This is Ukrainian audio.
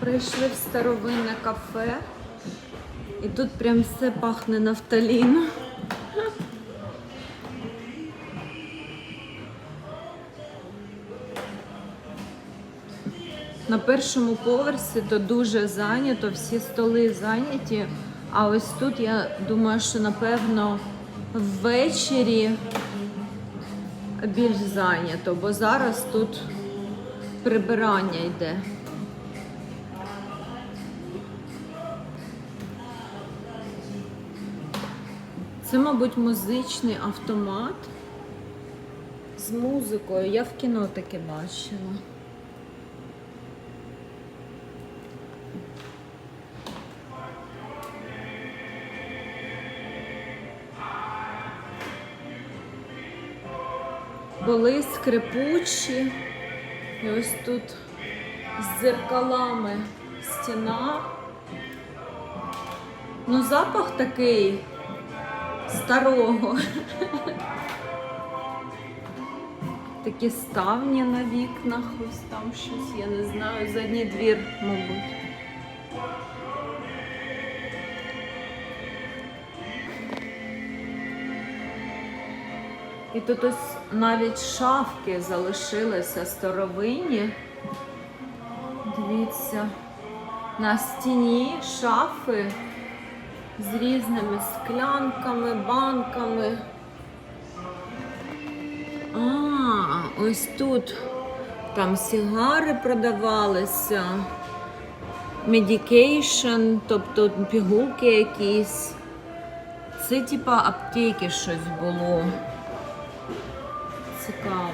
Прийшли в старовинне кафе. І тут прям все пахне нафталіном. На першому поверсі то дуже зайнято, всі столи зайняті. А ось тут я думаю, що напевно ввечері більш зайнято, бо зараз тут прибирання йде. Це, мабуть, музичний автомат з музикою. Я в кіно таке бачила. Були скрипучі. І ось тут з дзеркалами стіна. Ну, запах такий старого. Такі ставні на вікнах, ось там щось, я не знаю, задній двір, мабуть. І тут ось навіть шафки залишилися старовинні. Дивіться, на стіні шафи з різними склянками, банками. А, ось тут там сігари продавалися, медікейшн, тобто пігулки якісь. Це типа аптеки щось було. Цікаво.